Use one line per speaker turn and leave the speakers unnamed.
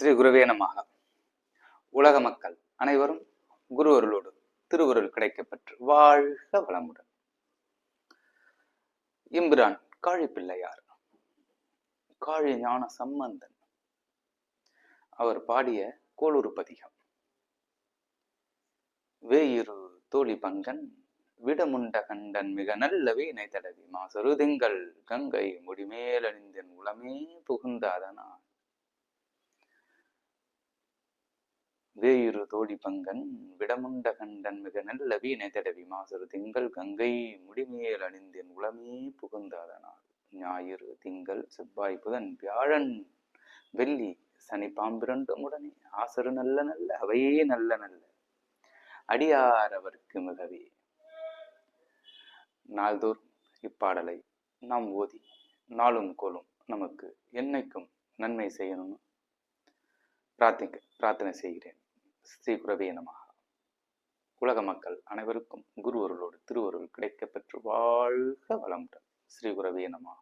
ஸ்ரீ குருவே நமக உலக மக்கள் அனைவரும் குருவருளோடு திருவருள் கிடைக்கப்பெற்று வாழ்க வளமுடன். இம்பிரான் காழி பிள்ளையார் காழி ஞான சம்பந்தன் அவர் பாடிய கோளூர் பதிகம். வேயிரு தோழி பங்கன் விடமுண்ட கண்டன் மிக நல்ல வீணை தடவி மாசரு திங்கள் கங்கை முடிமேலணிந்தன் உளமே புகுந்த வேயிரு தோழி பங்கன் விடமுண்ட கண்டன் மிக நல்ல வீணை தடவி மாசரு திங்கள் கங்கை முடிமேல் அணிந்தேன் உளமே புகுந்தாதனால் ஞாயிறு திங்கள் செவ்வாய் புதன் வியாழன் வெள்ளி சனி பாம்பிரண்டும் உடனே ஆசரு நல்ல நல்ல அவையே நல்ல நல்ல. அடியார் அவருக்கு மிகவே. நாள்தோறும் இப்பாடலை நாம் ஓதி நாளும் கோலும் நமக்கு என்னைக்கும் நன்மை செய்யணும்னு பிரார்த்திக்க பிரார்த்தனை செய்கிறேன். ஸ்ரீ குரவே நமக உலக மக்கள் அனைவருக்கும் குருவருளோடு திருவருள் கிடைக்கப்பெற்று வாழ்க வளமுடன். ஸ்ரீ குரவே நமக